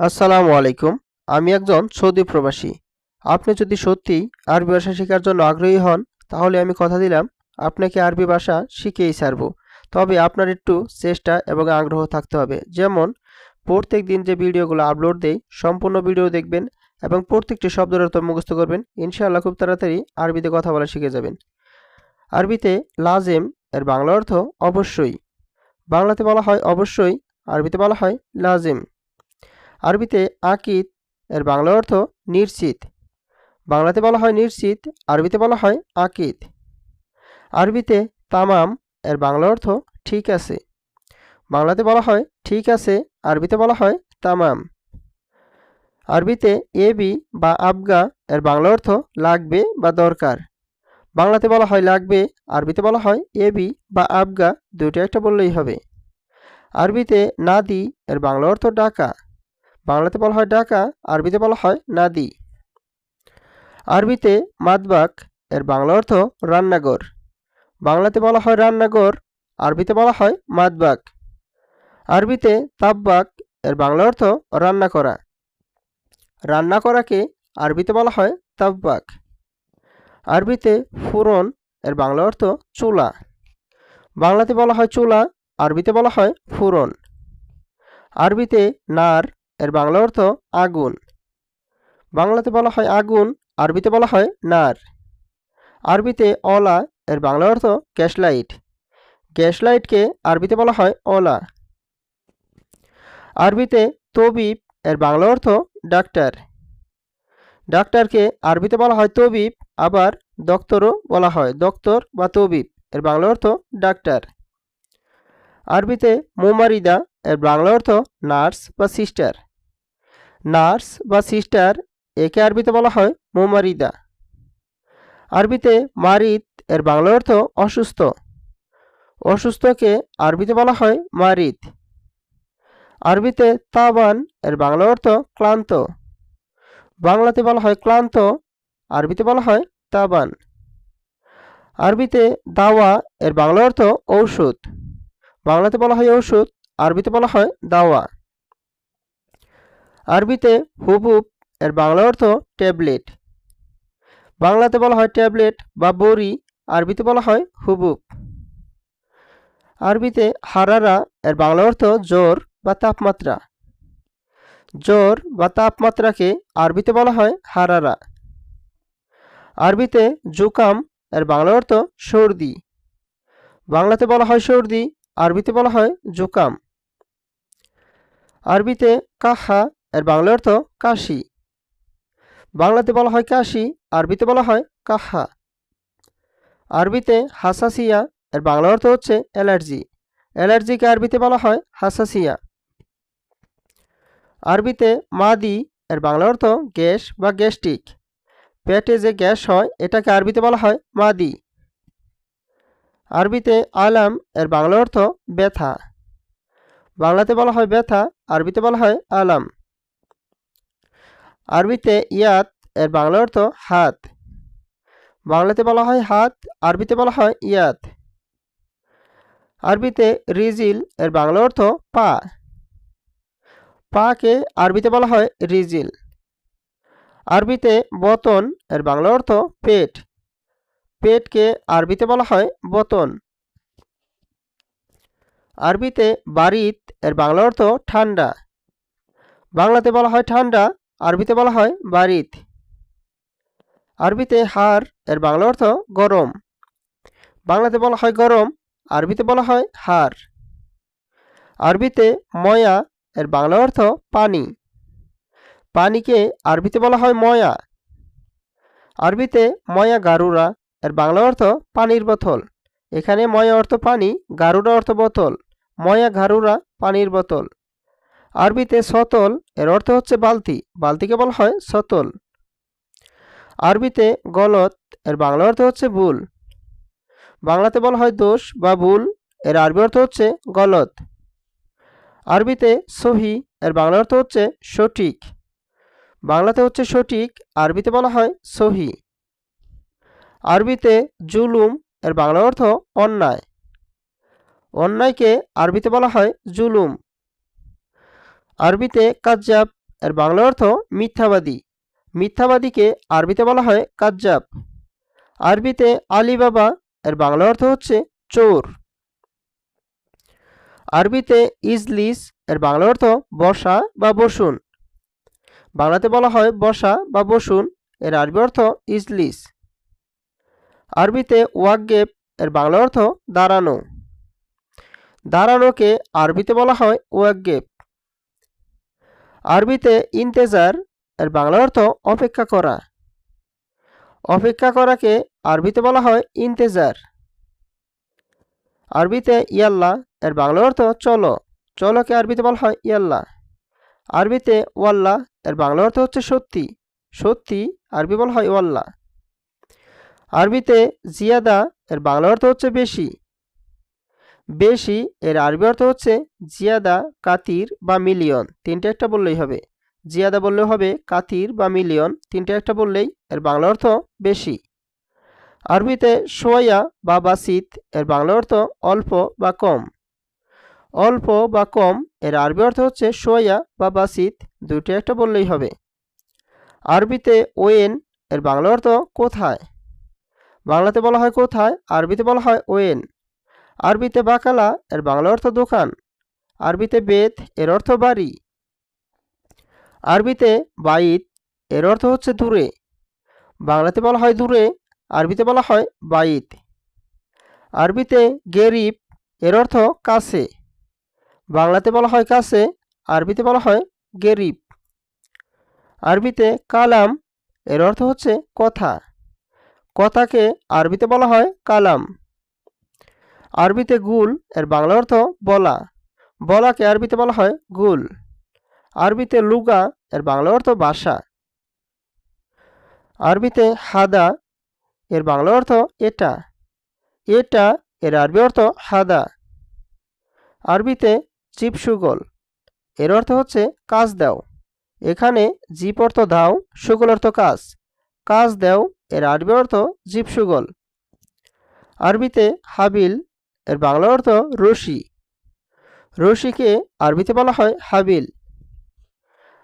আসসালামু আলাইকুম। আমি একজন সৌদি প্রবাসী। আপনি যদি সত্যিই আরবি ভাষা শেখার জন্য আগ্রহী হন, তাহলে আমি কথা দিলাম, আপনাকে আরবি ভাষা শিখেই ছাড়ব। তবে আপনার একটু চেষ্টা এবং আগ্রহ থাকতে হবে। যেমন, প্রত্যেক দিন যে ভিডিওগুলো আপলোড দেই, সম্পূর্ণ ভিডিও দেখবেন এবং প্রত্যেকটি শব্দের অর্থ মুখস্থ করবেন, ইনশাআল্লাহ খুব তাড়াতাড়ি আরবিতে কথা বলা শিখে যাবেন। আরবিতে লাজেম এর বাংলা অর্থ অবশ্যই। বাংলাতে বলা হয় অবশ্যই, আরবিতে বলা হয় লাজেম। আরবিতে আকিদ এর বাংলা অর্থ নিশ্চিত। বাংলাতে বলা হয় নিশ্চিত, আরবিতে বলা হয় আকিদ আরবিতে তামাম, এর বাংলা অর্থ ঠিক আছে। বাংলাতে বলা হয় ঠিক আছে, আরবিতে বলা হয় তামাম। আরবিতে এবি বা আবগা, এর বাংলা অর্থ লাগবে বা দরকার। বাংলাতে বলা হয় লাগবে, আরবিতে বলা হয় এবি বা আবগা দুটো একটা বললেই হবে। আরবিতে নাদি, এর বাংলা অর্থ ডাকা। বাংলাতে বলা হয় ডাকা আরবিতে বলা হয় নাদি। আরবিতে মাদবাক এর বাংলা অর্থ রান্নাঘর। বাংলাতে বলা হয় রান্নাঘর, আরবিতে বলা হয় মাদবাক আরবিতে তাব্বাক এর বাংলা অর্থ রান্না করা। রান্না করাকে আরবিতে বলা হয় তাব্বাক আরবিতে ফুরন, এর বাংলা অর্থ চুলা। বাংলাতে বলা হয় চুলা, আরবিতে বলা হয় ফুরন। আরবিতে নার এর বাংলা অর্থ আগুন। বাংলাতে বলা হয় আগুন, আরবিতে বলা হয় নার। আরবিতে অলা, এর বাংলা অর্থ গ্যাসলাইট গ্যাসলাইটকে আরবিতে বলা হয় অলা। আরবিতে তবিব, এর বাংলা অর্থ ডাক্তার। ডাক্তারকে আরবিতে বলা হয় তবিব, আবার দক্তরও বলা হয় দক্তর বা তবিব, এর বাংলা অর্থ ডাক্তার। আরবিতে মোমারিদা, এর বাংলা অর্থ নার্স বা সিস্টার। নার্স বা সিস্টার একে আরবিতে বলা হয় মোমারিদা। আরবিতে মারিদ এর বাংলা অর্থ অসুস্থ। অসুস্থকে আরবিতে বলা হয় মারিদ। আরবিতে তাবান এর বাংলা অর্থ ক্লান্ত। বাংলাতে বলা হয় ক্লান্ত, আরবিতে বলা হয় তাবান। আরবিতে দাওয়া এর বাংলা অর্থ ঔষধ। বাংলাতে বলা হয় ঔষধ, আরবিতে বলা হয় দাওয়া। আরবিতে হুবুব, এর বাংলা অর্থ ট্যাবলেট। বাংলাতে বলা হয় ট্যাবলেট বা বড়ি, আরবিতে বলা হয় হুবুব। আরবিতে হারারা, এর বাংলা অর্থ জ্বর বা তাপমাত্রা। জ্বর বা তাপমাত্রাকে আরবিতে বলা হয় হারারা। আরবিতে জুকাম, এর বাংলা অর্থ সর্দি। বাংলাতে বলা হয় সর্দি, আরবিতে বলা হয় জুকাম। আরবিতে কাহা এর বাংলা অর্থ কাশি। বাংলাতে বলা হয় কাশি, আরবিতে বলা হয় কাহা। আরবিতে হাসাসিয়া, এর বাংলা অর্থ হচ্ছে অ্যালার্জি। অ্যালার্জিকে আরবিতে বলা হয় হাসাসিয়া। আরবিতে মাদি, এর বাংলা অর্থ গ্যাস বা গ্যাস্ট্রিক। পেটে যে গ্যাস হয়, এটাকে আরবিতে বলা হয় মাদি। আরবিতে আলাম, এর বাংলা অর্থ ব্যথা। বাংলাতে বলা হয় ব্যথা, আরবিতে বলা হয় আলাম। আরবিতে ইয়াত, এর বাংলা অর্থ হাত। বাংলাতে বলা হয় হাত, আরবিতে বলা হয় ইয়াত। আরবিতে রিজিল, এর বাংলা অর্থ পা। পাকে আরবিতে বলা হয় রিজিল। আরবিতে বতন, এর বাংলা অর্থ পেট। পেটকে আরবিতে বলা হয় বতন। আরবিতে বারিত, এর বাংলা অর্থ ঠান্ডা। বাংলাতে বলা হয় ঠান্ডা আরবিতে বলা হয় বারিত। আরবিতে হার, এর বাংলা অর্থ গরম। বাংলাতে বলা হয় গরম, আরবিতে বলা হয় হার। আরবিতে ময়া, এর বাংলা অর্থ পানি। পানিকে আরবিতে বলা হয় ময়া। আরবিতে ময়া গারুরা, এর বাংলা অর্থ পানির বোতল। এখানে ময়া অর্থ পানি, গারুরা অর্থ বোতল। ময়া গারুরা, পানির বোতল। আরবিতে সতল, এর অর্থ হচ্ছে বালতি। বালতিকে বলা হয় সতল। আরবিতে গলত, এর বাংলা অর্থ হচ্ছে ভুল। বাংলাতে বলা হয় দোষ বা ভুল, এর আরবি অর্থ হচ্ছে গলত। আরবিতে সহি, এর বাংলা অর্থ হচ্ছে সঠিক। বাংলাতে হচ্ছে সঠিক, আরবিতে বলা হয় সহি। আরবিতে জুলুম, এর বাংলা অর্থ অন্যায়। অন্যায়কে আরবিতে বলা হয় জুলুম। আরবিতে কাজ্জাব, এর বাংলা অর্থ মিথ্যাবাদী। মিথ্যাবাদীকে আরবিতে বলা হয় কাজ্জাব। আরবিতে আলিবাবা, এর বাংলা অর্থ হচ্ছে চোর। আরবিতে ইজলিস, এর বাংলা অর্থ বসা বা বসুন। বাংলাতে বলা হয় বসা বা বসুন, এর আরবি অর্থ ইজলিস। আরবিতে ওয়াকগেপ এর বাংলা অর্থ দাঁড়ানো। দাঁড়ানোকে আরবিতে বলা হয় ওয়াকগেপ আরবিতে ইন্তেজার, এর বাংলা অর্থ অপেক্ষা করা। অপেক্ষা করাকে আরবিতে বলা হয় ইন্তেজার। আরবিতে ইয়াল্লা, এর বাংলা অর্থ চলো। চলোকে আরবিতে বলা হয় ইয়াল্লা। আরবিতে ওয়াল্লা, এর বাংলা অর্থ হচ্ছে সত্যি। সত্যি আরবি বলা হয় ওয়াল্লা। আরবিতে জিয়াদা, এর বাংলা অর্থ হচ্ছে বেশি। বেশি, এর আরবি অর্থ হচ্ছে জিয়াদা, কাতির বা মিলিয়ন। তিনটে একটা বললেই হবে। জিয়াদা বললেও হবে কাতির বা মিলিয়ন। তিনটে একটা বললেই এর বাংলা অর্থ বেশি। আরবিতে সোয়া বা বাসিত, এর বাংলা অর্থ অল্প বা কম। অল্প বা কম, এর আরবি অর্থ হচ্ছে সোয়া বা বাসিত দুটো একটা বললেই হবে। আরবিতে ওয়েন, এর বাংলা অর্থ কোথায়? বাংলাতে বলা হয় কোথায়, আরবিতে বলা হয় ওয়েন। আরবিতে বাকালা, এর বাংলা অর্থ দোকান। আরবিতে বেত, এর অর্থ বাড়ি। আরবিতে বাইত, এর অর্থ হচ্ছে দূরে। বাংলাতে বলা হয় দূরে, আরবিতে বলা হয় বাইত। আরবিতে গেরিব, এর অর্থ কাছে। বাংলাতে বলা হয় কাছে, আরবিতে বলা হয় গেরিব। আরবিতে কালাম, এর অর্থ হচ্ছে কথা। কথাকে আরবিতে বলা হয় কালাম। আরবিতে গুল, এর বাংলা অর্থ বলা। বলাকে আরবিতে বলা হয়? গুল। আরবিতে লুগা, এর বাংলা অর্থ বাসা। আরবিতে হাদা, এর বাংলা অর্থ এটা। এটা, এর আরবি অর্থ হাদা। আরবিতে চিপসুগল এর অর্থ হচ্ছে কাজ দাও। এখানে জিপ অর্থ দাও, সুগল অর্থ কাজ। কাজ দেও, এর আরবি অর্থ জিপসুগল আরবিতে হাবিল এর বাংলা অর্থ রশি। রশিকে আরবিতে বলা হয় হাবিল।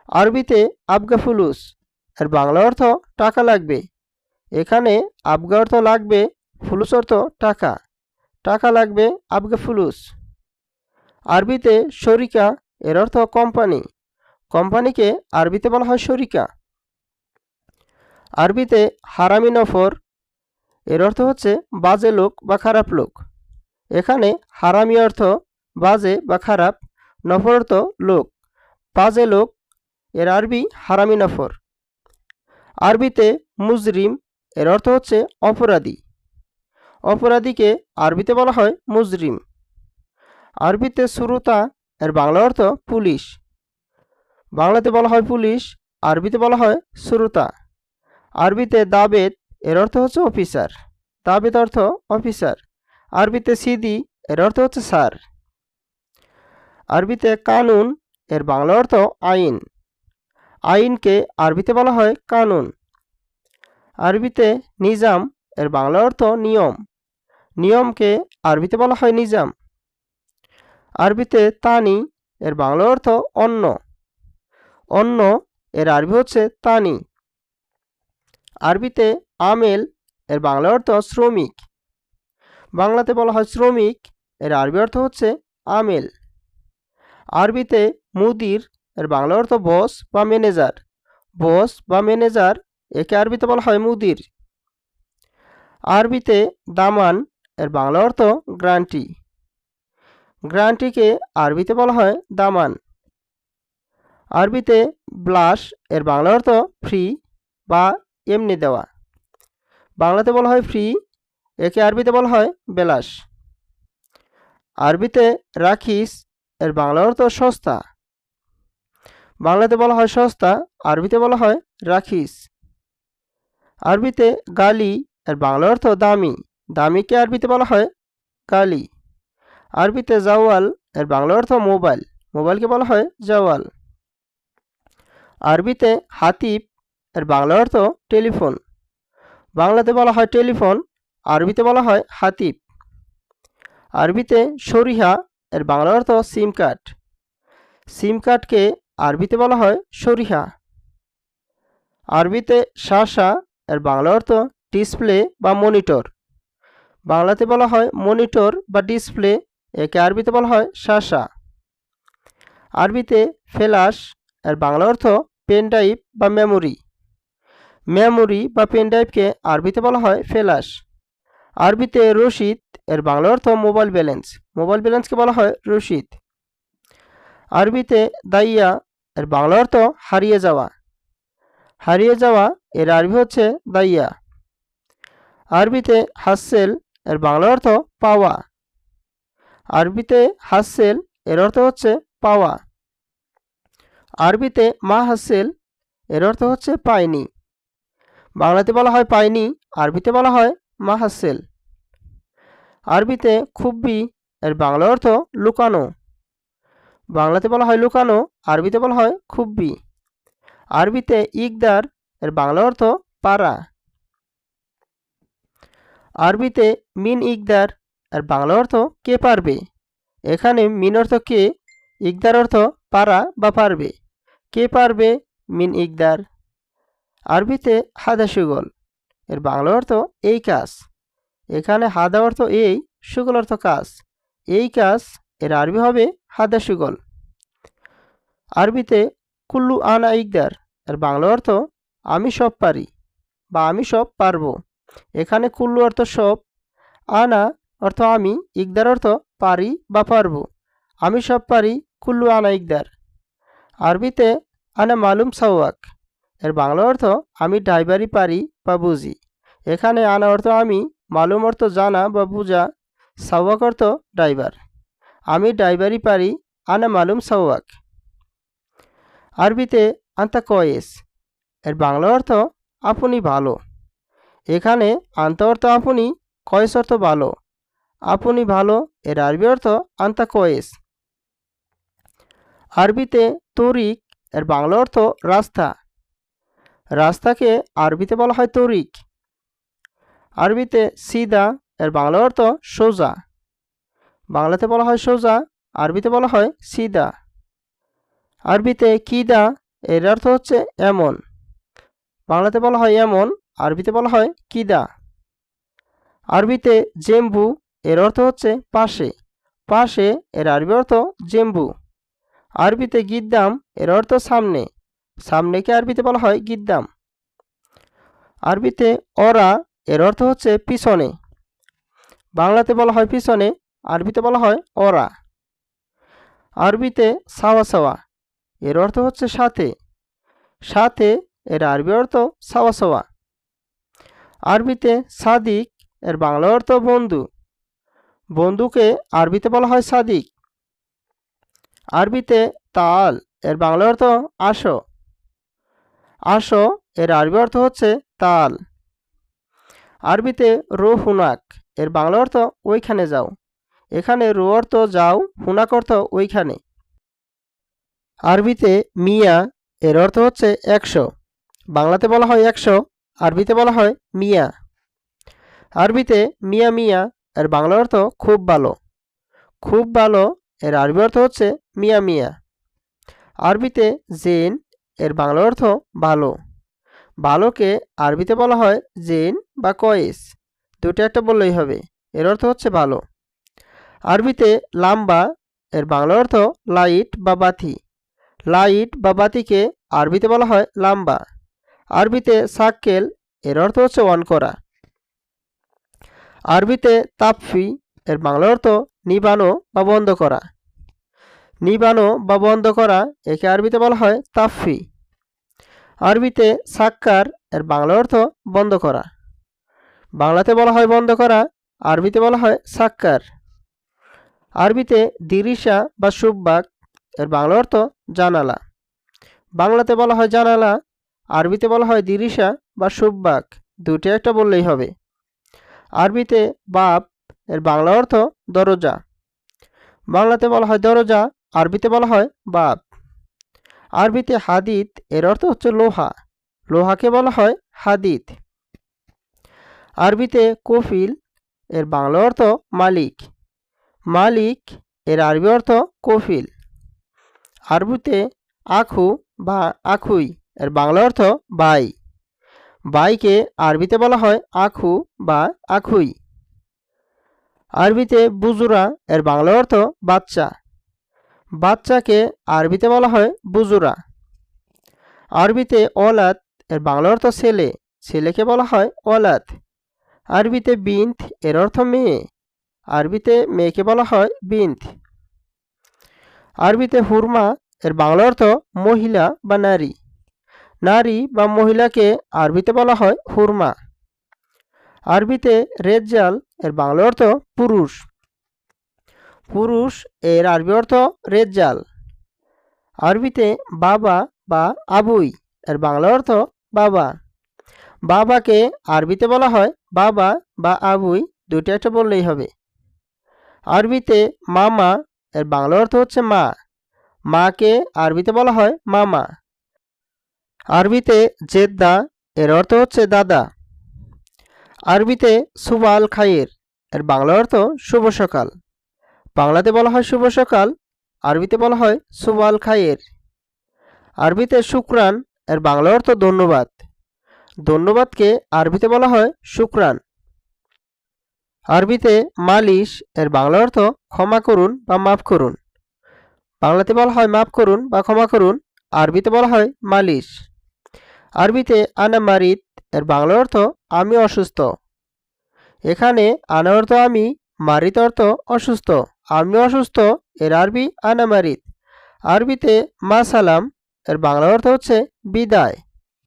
আরবিতে আবগা ফুলুস এর বাংলা অর্থ টাকা লাগবে। এখানে আবগা অর্থ লাগবে, ফুলুস অর্থ টাকা। টাকা লাগবে আবগা ফুলুস আরবিতে শরিকা, এর অর্থ কোম্পানি। কোম্পানিকে আরবিতে বলা হয় শরিকা। আরবিতে হারামি নফর, এর অর্থ হচ্ছে বাজে লোক বা খারাপ লোক। এখানে হারামি অর্থ বাজে বা খারাপ, নফর অর্থ লোক। বাজে লোক, এর আরবি হারামি নফর। আরবিতে মুজরিম, এর অর্থ হচ্ছে অপরাধী। অপরাধীকে আরবিতে বলা হয় মুজরিম। আরবিতে সুরুতা, এর বাংলা অর্থ পুলিশ। বাংলাতে বলা হয় পুলিশ, আরবিতে বলা হয় সুরুতা। আরবিতে দাবেদ এর অর্থ হচ্ছে অফিসার। দাবেদ অর্থ অফিসার। আরবিতে সিদি, এর অর্থ হচ্ছে স্যার। আরবিতে কানুন, এর বাংলা অর্থ আইন। আইনকে আরবিতে বলা হয় কানুন। আরবিতে নিজাম, এর বাংলা অর্থ নিয়ম। নিয়মকে আরবিতে বলা হয় নিজাম। আরবিতে তানি, এর বাংলা অর্থ অন্ন। অন্য এর আরবি হচ্ছে তানি। আরবিতে আমেল, এর বাংলা অর্থ শ্রমিক। বাংলাতে বলা হয় শ্রমিক, এর আরবি অর্থ হচ্ছে আমেল। আরবিতে মুদির, এর বাংলা অর্থ বস বা ম্যানেজার। বস বা ম্যানেজার, একে আরবিতে বলা হয় মুদির। আরবিতে দামান, এর বাংলা অর্থ গ্রান্টি। গ্রান্টিকে আরবিতে বলা হয় দামান। আরবিতে ব্লাশ, এর বাংলা অর্থ ফ্রি বা এমনি দেওয়া। বাংলাতে বলা হয় ফ্রি একে আরবিতে বলা হয় বেলাস আরবিতে রাখিস এর বাংলা অর্থ সস্তা। বাংলাতে বলা হয় সস্তা, আরবিতে বলা হয় রাখিস। আরবিতে গালি এর বাংলা অর্থ দামি। দামিকে আরবিতে বলা হয় গালি। আরবিতে জাওয়াল এর বাংলা অর্থ মোবাইল। মোবাইলকে বলা হয় জাওয়াল। আরবিতে হাতিব এর বাংলা অর্থ টেলিফোন। বাংলাতে বলা হয় টেলিফোন আরবিতে বলা হয় হাতিব। আরবিতে সরিহা, এর বাংলা অর্থ সিম কার্ড। সিম কার্ডকে আরবিতে বলা হয় সরিহা। আরবিতে শাসা এর বাংলা অর্থ ডিসপ্লে বা মনিটর। বাংলাতে বলা হয় মনিটর বা ডিসপ্লে, একে আরবিতে বলা হয় শাসা আরবিতে ফ্ল্যাশ, এর বাংলা অর্থ পেন ড্রাইভ বা মেমোরি। মেমোরি বা পেন ড্রাইভকে আরবিতে বলা হয় ফ্ল্যাশ। আরবিতে রশিদ, এর বাংলা অর্থ মোবাইল ব্যালেন্স। মোবাইল ব্যালেন্সকে বলা হয় রশিদ। আরবিতে দাইয়া, এর বাংলা অর্থ হারিয়ে যাওয়া। হারিয়ে যাওয়া, এর আরবি হচ্ছে দাইয়া। আরবিতে হাসেল এর বাংলা অর্থ পাওয়া। আরবিতে হাসেল এর অর্থ হচ্ছে পাওয়া। আরবিতে মা হাসেল এর অর্থ হচ্ছে পায়নি। বাংলাতে বলা হয় পায়নি, আরবিতে বলা হয় মা হাসেল আরবিতে খুব্বি, এর বাংলা অর্থ লুকানো। বাংলাতে বলা হয় লুকানো, আরবিতে বলা হয় খুব্বি। আরবিতে ইকদার, এর বাংলা অর্থ পারা। আরবিতে মিন ইকদার, এর বাংলা অর্থ কে পারবে? এখানে মিন অর্থ কে, ইকদার অর্থ পারা বা পারবে। কে পারবে? মিন ইকদার। আরবিতে হাদা সুগল। এর বাংলা অর্থ এই কাজ। এখানে হাদা অর্থ এই, সুগল অর্থ কাজ। এই কাজ, এর আরবি হবে হাদা সুগল। আরবিতে কুল্লু আনা ইকদার, এর বাংলা অর্থ আমি সব পারি বা আমি সব পারব। এখানে কুল্লু অর্থ সব, আনা অর্থ আমি, ইকদার অর্থ পারি বা পারব। আমি সব পারি কুল্লু আনা ইকদার। আরবিতে আনা মালুম সাওয়াক। এর বাংলা অর্থ, আমি ড্রাইভারি পারি বা বুঝি। এখানে আনা অর্থ, আমি মালুম অর্থ জানা বা বুঝা। সাওয়াক অর্থ, ড্রাইভার। আমি ড্রাইভারি পারি, আনা মালুম সাওয়াক। আরবিতে, আন্তা কয়েস। এর বাংলা অর্থ, আপনি ভালো। এখানে, আন্তা অর্থ, আপনি। কয়েস অর্থ, ভালো। আপনি ভালো। এর আরবি অর্থ, আন্তা কয়েস। আরবিতে, তরিক এর বাংলা অর্থ, রাস্তা। রাস্তাকে আরবিতে বলা হয় তরিক। আরবিতে সিদা, এর বাংলা অর্থ সোজা। বাংলাতে বলা হয় সোজা, আরবিতে বলা হয় সিদা। আরবিতে কিদা, এর অর্থ হচ্ছে এমন। বাংলাতে বলা হয় এমন, আরবিতে বলা হয় কিদা। আরবিতে জেম্বু, এর অর্থ হচ্ছে পাশে। পাশে, এর আরবি অর্থ জেম্বু। আরবিতে গিদ্দাম, এর অর্থ সামনে। সামনেকে আরবিতে বলা হয় গিদ্দাম। আরবিতে অরা এর অর্থ হচ্ছে পিছনে। বাংলাতে বলা হয় পিছনে, আরবিতে বলা হয় অরা। আরবিতে সাওয়া সাওয়া এর অর্থ হচ্ছে সাথে। সাথে এর আরবি অর্থ সাওয়া সাওয়া। আরবিতে সাদিক এর বাংলা অর্থ বন্ধু। বন্ধুকে আরবিতে বলা হয় সাদিক। আরবিতে তাল এর বাংলা অর্থ আসো। আসো, এর আরবি অর্থ হচ্ছে তাল। আরবিতে রো হুনাক, এর বাংলা অর্থ ওইখানে যাও। এখানে রো অর্থ যাও, হুনাক অর্থ ওইখানে। আরবিতে মিয়া, এর অর্থ হচ্ছে একশো। বাংলাতে বলা হয় একশো, আরবিতে বলা হয় মিয়া। আরবিতে মিয়া মিয়া, এর বাংলা অর্থ খুব ভালো। খুব ভালো, এর আরবি অর্থ হচ্ছে মিয়া মিয়া। আরবিতে জেন এর বাংলা অর্থ ভালো। ভালোকে আরবিতে বলা হয় জেন বা কয়েস। দুটো একটা বললেই হবে। এর অর্থ হচ্ছে ভালো। আরবিতে লাম্বা এর বাংলা অর্থ লাইট বা বাতি। লাইট বা বাতিকে আরবিতে বলা হয় লাম্বা আরবিতে সাক্কেল, এর অর্থ হচ্ছে অন করা। আরবিতে তাপফি এর বাংলা অর্থ নিবানো বা বন্ধ করা। নিবানো বা বন্ধ করা, একে আরবিতে বলা হয় তাফি আরবিতে সাক্কার, এর বাংলা অর্থ বন্ধ করা। বাংলাতে বলা হয় বন্ধ করা, আরবিতে বলা হয় সাক্কার। আরবিতে দিরিশা বা সুব্বাক, এর বাংলা অর্থ জানালা। বাংলাতে বলা হয় জানালা, আরবিতে বলা হয় দিরিশা বা সুব্বাক দুটি একটা বললেই হবে। আরবিতে বাপ, এর বাংলা অর্থ দরজা। বাংলাতে বলা হয় দরজা আরবিতে বলা হয় বাপ আরবিতে হাদিদ, এর অর্থ হচ্ছে লোহা। লোহাকে বলা হয় হাদিদ। আরবিতে কফিল, এর বাংলা অর্থ মালিক। মালিক, এর আরবি অর্থ কফিল। আরবিতে আখু বা আখুই, এর বাংলা অর্থ বাই। বাইকে আরবিতে বলা হয় আখু বা আখুই। আরবিতে বুজুরা, এর বাংলা অর্থ বাচ্চা। বাচ্চাকে আরবিতে বলা হয় বুজুরা। আরবিতে অলাদ এর বাংলা অর্থ ছেলে, ছেলেকে বলা হয় অলাদ আরবিতে বিন্থ, এর অর্থ মেয়ে। আরবিতে মেয়েকে বলা হয় বিন্থ। আরবিতে হুরমা, এর বাংলা অর্থ মহিলা বা নারী। নারী বা মহিলাকে আরবিতে বলা হয় হুরমা। আরবিতে রেজাল এর বাংলা অর্থ পুরুষ। পুরুষ এর আরবি অর্থ রেজ্জাল। আরবিতে বাবা বা আবুই, এর বাংলা অর্থ বাবা। বাবাকে আরবিতে বলা হয় বাবা বা আবুই দুটো একটা বললেই হবে। আরবিতে মামা, এর বাংলা অর্থ হচ্ছে মা। মাকে আরবিতে বলা হয় মামা। আরবিতে জেদ্দা, এর অর্থ হচ্ছে দাদা। আরবিতে সুবাল খায়ের এর বাংলা অর্থ শুভ সকাল। বাংলাতে বলা হয় শুভ সকাল, আরবিতে বলা হয় সুবাল খায়ের। আরবিতে শুক্রান, এর বাংলা অর্থ ধন্যবাদ। ধন্যবাদকে আরবিতে বলা হয় শুক্রান। আরবিতে মালিশ, এর বাংলা অর্থ ক্ষমা করুন বা মাফ করুন। বাংলাতে বলা হয় মাফ করুন বা ক্ষমা করুন, আরবিতে বলা হয় মালিশ। আরবিতে আনা মারিদ এর বাংলা অর্থ আমি অসুস্থ। এখানে আনা অর্থ আমি, মারিত অর্থ অসুস্থ। আমি অসুস্থ এর আরবি আনামারিত। আরবিতে মা সালাম এর বাংলা অর্থ হচ্ছে বিদায়।